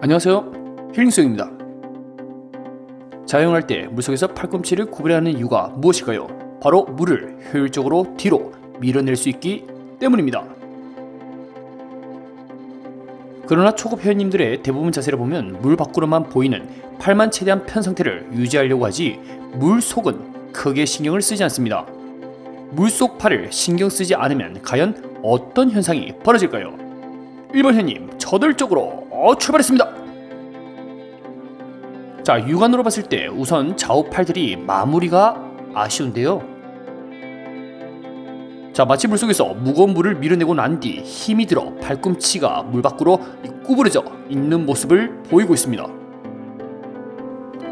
안녕하세요 힐링성입니다 자영할 때 물속에서 팔꿈치를 구부려야 하는 이유가 무엇일까요? 바로 물을 효율적으로 뒤로 밀어낼 수 있기 때문입니다 그러나 초급 회원님들의 대부분 자세를 보면 물 밖으로만 보이는 팔만 최대한 편 상태를 유지하려고 하지 물 속은 크게 신경을 쓰지 않습니다 물 속 팔을 신경 쓰지 않으면 과연 어떤 현상이 벌어질까요? 1번 회원님 저돌적으로 어, 출발했습니다. 자 육안으로 봤을 때 우선 좌우 팔들이 마무리가 아쉬운데요. 자 마치 물속에서 무거운 물을 밀어내고 난 뒤 힘이 들어 팔꿈치가 물 밖으로 구부러져 있는 모습을 보이고 있습니다.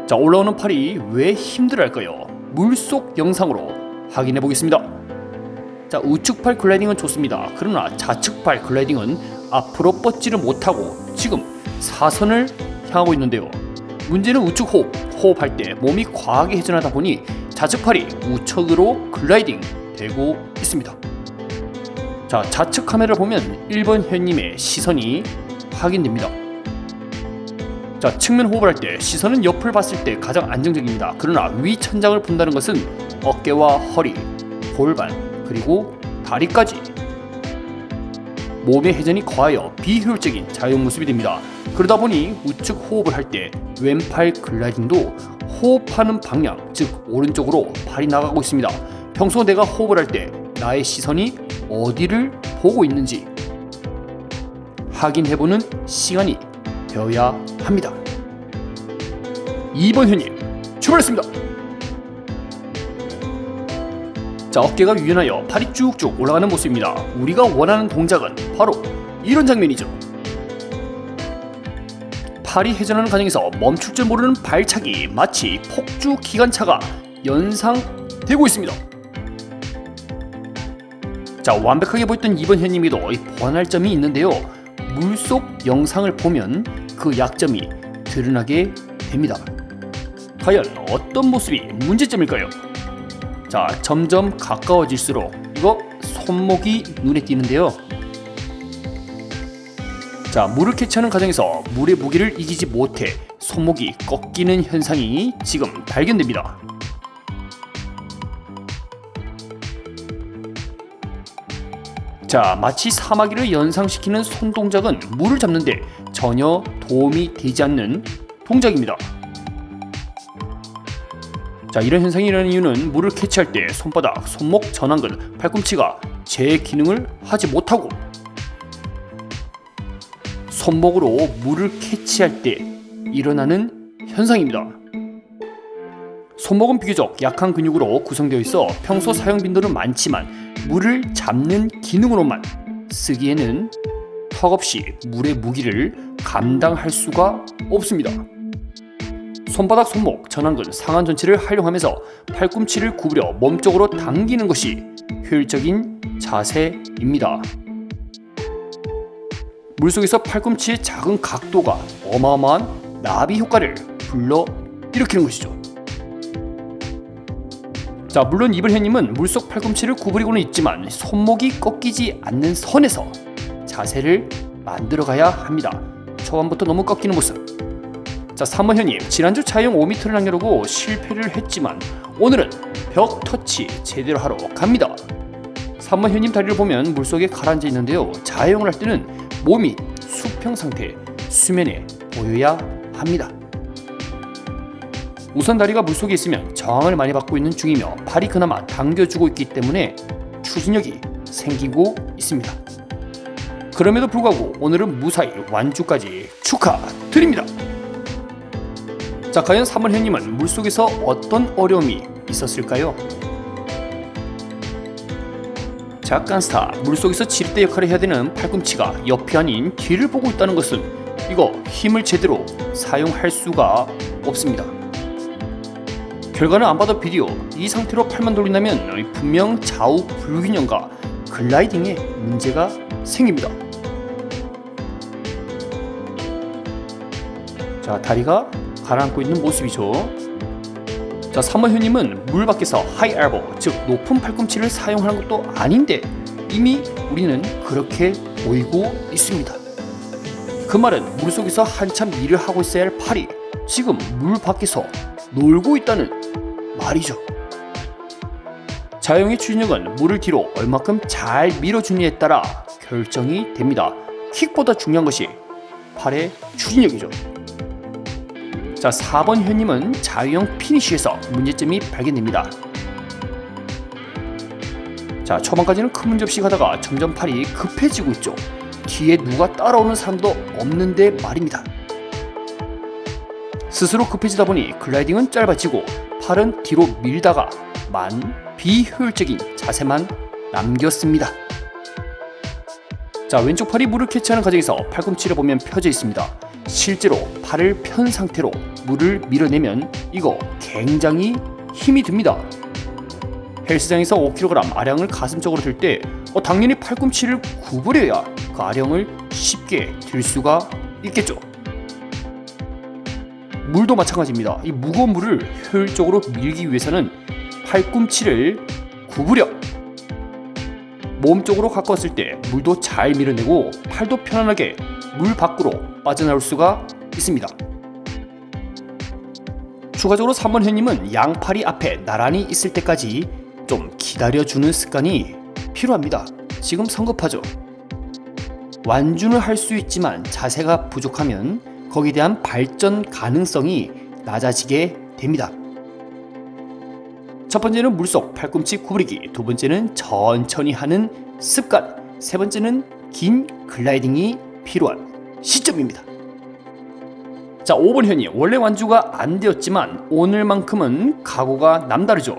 자 올라오는 팔이 왜 힘들어할까요? 물속 영상으로 확인해 보겠습니다. 자 우측팔 글라이딩은 좋습니다. 그러나 좌측팔 글라이딩은 앞으로 뻗지를 못하고 지금 사선을 향하고 있는데요. 문제는 우측 호흡, 호흡할 때 몸이 과하게 회전하다 보니 좌측팔이 우측으로 글라이딩 되고 있습니다. 자, 좌측 카메라를 보면 1번 현님의 시선이 확인됩니다. 자, 측면 호흡을 할 때 시선은 옆을 봤을 때 가장 안정적입니다. 그러나 위 천장을 본다는 것은 어깨와 허리, 골반, 그리고 다리까지 몸의 회전이 과하여 비효율적인 자연 모습이 됩니다. 그러다 보니 우측 호흡을 할 때 왼팔 글라이딩도 호흡하는 방향, 즉 오른쪽으로 팔이 나가고 있습니다. 평소 내가 호흡을 할 때 나의 시선이 어디를 보고 있는지 확인해보는 시간이 되어야 합니다. 2번 현님 출발했습니다. 자, 어깨가 유연하여 팔이 쭉쭉 올라가는 모습입니다. 우리가 원하는 동작은 바로 이런 장면이죠. 팔이 회전하는 과정에서 멈출 줄 모르는 발차기 마치 폭주 기관차가 연상되고 있습니다. 자 완벽하게 보였던 이번 현님이도 보완할 점이 있는데요. 물속 영상을 보면 그 약점이 드러나게 됩니다. 과연 어떤 모습이 문제점일까요? 자, 점점 가까워질수록 이거 손목이 눈에 띄는데요. 자, 물을 캐치하는 과정에서 물의 무게를 이기지 못해 손목이 꺾이는 현상이 지금 발견됩니다. 자, 마치 사마귀를 연상시키는 손 동작은 물을 잡는데 전혀 도움이 되지 않는 동작입니다. 자 이런 현상이 일어나는 이유는 물을 캐치할 때 손바닥, 손목, 전완근, 팔꿈치가 제 기능을 하지 못하고 손목으로 물을 캐치할 때 일어나는 현상입니다. 손목은 비교적 약한 근육으로 구성되어 있어 평소 사용 빈도는 많지만 물을 잡는 기능으로만 쓰기에는 턱없이 물의 무기를 감당할 수가 없습니다. 손바닥, 손목, 전완근, 상완 전체를 활용하면서 팔꿈치를 구부려 몸쪽으로 당기는 것이 효율적인 자세입니다. 물속에서 팔꿈치의 작은 각도가 어마어마한 나비 효과를 불러 일으키는 것이죠. 자, 물론 이블현님은 물속 팔꿈치를 구부리고는 있지만 손목이 꺾이지 않는 선에서 자세를 만들어 가야 합니다. 초반부터 너무 꺾이는 모습 자 사모현님 지난주 차용 5m를 남겨놓고 실패를 했지만 오늘은 벽 터치 제대로 하러 갑니다. 사모현님 다리를 보면 물속에 가라앉아 있는데요. 자영을 할 때는 몸이 수평 상태 수면에 보여야 합니다. 우선 다리가 물속에 있으면 저항을 많이 받고 있는 중이며 발이 그나마 당겨주고 있기 때문에 추진력이 생기고 있습니다. 그럼에도 불구하고 오늘은 무사히 완주까지 축하드립니다 자, 과연 사물현님은 물속에서 어떤 어려움이 있었을까요? 잠깐 스타, 물속에서 지렛대 역할을 해야 되는 팔꿈치가 옆이 아닌 뒤를 보고 있다는 것은 이거 힘을 제대로 사용할 수가 없습니다. 결과는 안 봐도 비디오, 이 상태로 팔만 돌린다면 분명 좌우 불균형과 글라이딩에 문제가 생깁니다. 자, 다리가 가라앉고 있는 모습이죠. 자, 3번 현님은 물 밖에서 하이 엘보, 즉 높은 팔꿈치를 사용하는 것도 아닌데 이미 우리는 그렇게 보이고 있습니다. 그 말은 물속에서 한참 일을 하고 있어야 할 파리 지금 물 밖에서 놀고 있다는 말이죠. 자영의 추진력은 물을 뒤로 얼마큼 잘 밀어주느냐에 따라 결정이 됩니다. 킥보다 중요한 것이 팔의 추진력이죠. 자, 4번 현님은 자유형 피니쉬에서 문제점이 발견됩니다. 자, 초반까지는 큰 문제 없이 가다가 점점 팔이 급해지고 있죠. 뒤에 누가 따라오는 사람도 없는데 말입니다. 스스로 급해지다 보니 글라이딩은 짧아지고 팔은 뒤로 밀다가 만 비효율적인 자세만 남겼습니다. 자 왼쪽 팔이 물을 캐치하는 과정에서 팔꿈치를 보면 펴져 있습니다. 실제로 팔을 편 상태로 물을 밀어내면 이거 굉장히 힘이 듭니다. 헬스장에서 5kg 아량을 가슴 쪽으로 들때 어, 당연히 팔꿈치를 구부려야 그 아량을 쉽게 들 수가 있겠죠. 물도 마찬가지입니다. 이 무거운 물을 효율적으로 밀기 위해서는 팔꿈치를 구부려 몸 쪽으로 가까웠을 때 물도 잘 밀어내고 팔도 편안하게 물 밖으로 빠져나올 수가 있습니다. 추가적으로 3번 회님은 양팔이 앞에 나란히 있을 때까지 좀 기다려주는 습관이 필요합니다. 지금 성급하죠. 완주는 할 수 있지만 자세가 부족하면 거기에 대한 발전 가능성이 낮아지게 됩니다. 첫 번째는 물속 팔꿈치 구부리기, 두 번째는 천천히 하는 습관, 세 번째는 긴 글라이딩이 필요한 시점입니다. 자, 5번 현이 원래 완주가 안 되었지만 오늘만큼은 각오가 남다르죠.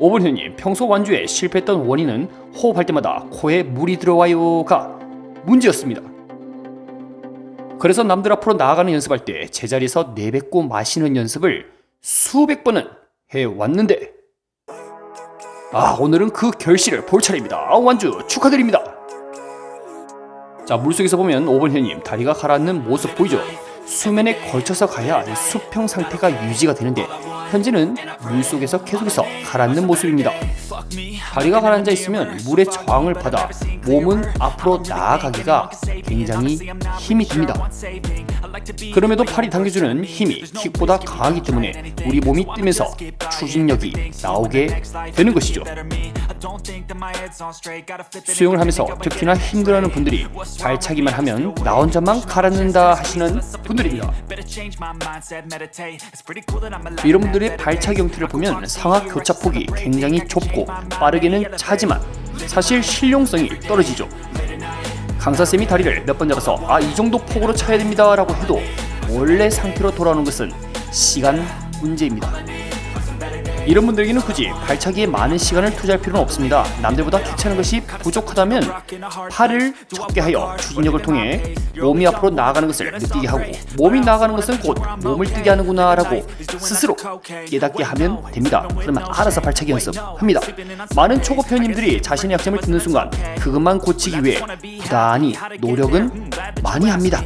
5번 현이 평소 완주에 실패했던 원인은 호흡할 때마다 코에 물이 들어와요가 문제였습니다. 그래서 남들 앞으로 나아가는 연습할 때 제자리에서 내뱉고 마시는 연습을 수백 번은 해왔는데 아 오늘은 그 결실을 볼 차례입니다. 아, 완주 축하드립니다. 자 물속에서 보면 5번 현님 다리가 가라앉는 모습 보이죠? 수면에 걸쳐서 가야 수평 상태가 유지가 되는데 현재는 물속에서 계속해서 가라앉는 모습입니다. 다리가 가라앉아 있으면 물의 저항을 받아 몸은 앞으로 나아가기가 굉장히 힘이 듭니다. 그럼에도 팔이 당겨주는 힘이 킥보다 강하기 때문에 우리 몸이 뜨면서 추진력이 나오게 되는 것이죠. 수영을 하면서 특히나 힘들어하는 분들이 발차기만 하면 나 혼자만 가라앉는다 하시는 분들입니다. 이런 분들의 발차기 형태를 보면 상하 교차폭이 굉장히 좁고 빠르게는 차지만 사실 실용성이 떨어지죠. 강사쌤이 다리를 몇 번 잡아서 아 이 정도 폭으로 차야 됩니다 라고 해도 원래 상태로 돌아오는 것은 시간 문제입니다. 이런 분들에게는 굳이 발차기에 많은 시간을 투자할 필요는 없습니다. 남들보다 귀찮은 것이 부족하다면 팔을 적게 하여 추진력을 통해 몸이 앞으로 나아가는 것을 느끼게 하고 몸이 나아가는 것은 곧 몸을 뜨게 하는구나 라고 스스로 깨닫게 하면 됩니다. 그러면 알아서 발차기 연습합니다. 많은 초보 회원님들이 자신의 약점을 듣는 순간 그것만 고치기 위해 부단히 노력은 많이 합니다.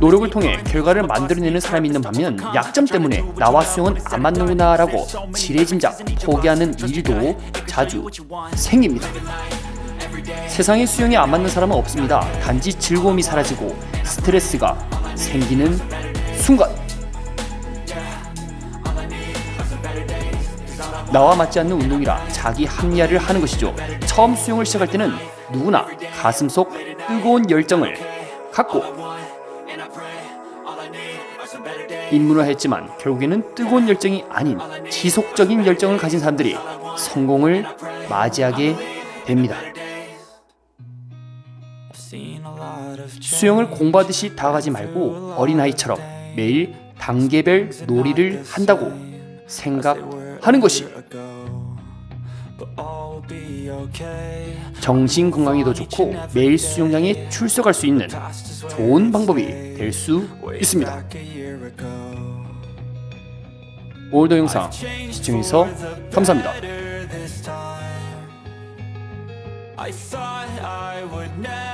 노력을 통해 결과를 만들어내는 사람이 있는 반면 약점 때문에 나와 수영은 안 맞는구나 라고 지레짐작 포기하는 일도 자주 생깁니다. 세상에 수영이 안 맞는 사람은 없습니다. 단지 즐거움이 사라지고 스트레스가 생기는 순간. 나와 맞지 않는 운동이라 자기 합리화를 하는 것이죠. 처음 수영을 시작할 때는 누구나 가슴 속 뜨거운 열정을 갖고 입문을 했지만 결국에는 뜨거운 열정이 아닌 지속적인 열정을 가진 사람들이 성공을 맞이하게 됩니다. 수영을 공부하듯이 다가가지 말고 어린아이처럼 매일 단계별 놀이를 한다고 생각하는 것이 정신 건강에도 좋고 매일 수영장에 출석할 수 있는 좋은 방법이 될 수 있습니다. 오늘도 영상 시청해주셔서 감사합니다. I thought I would never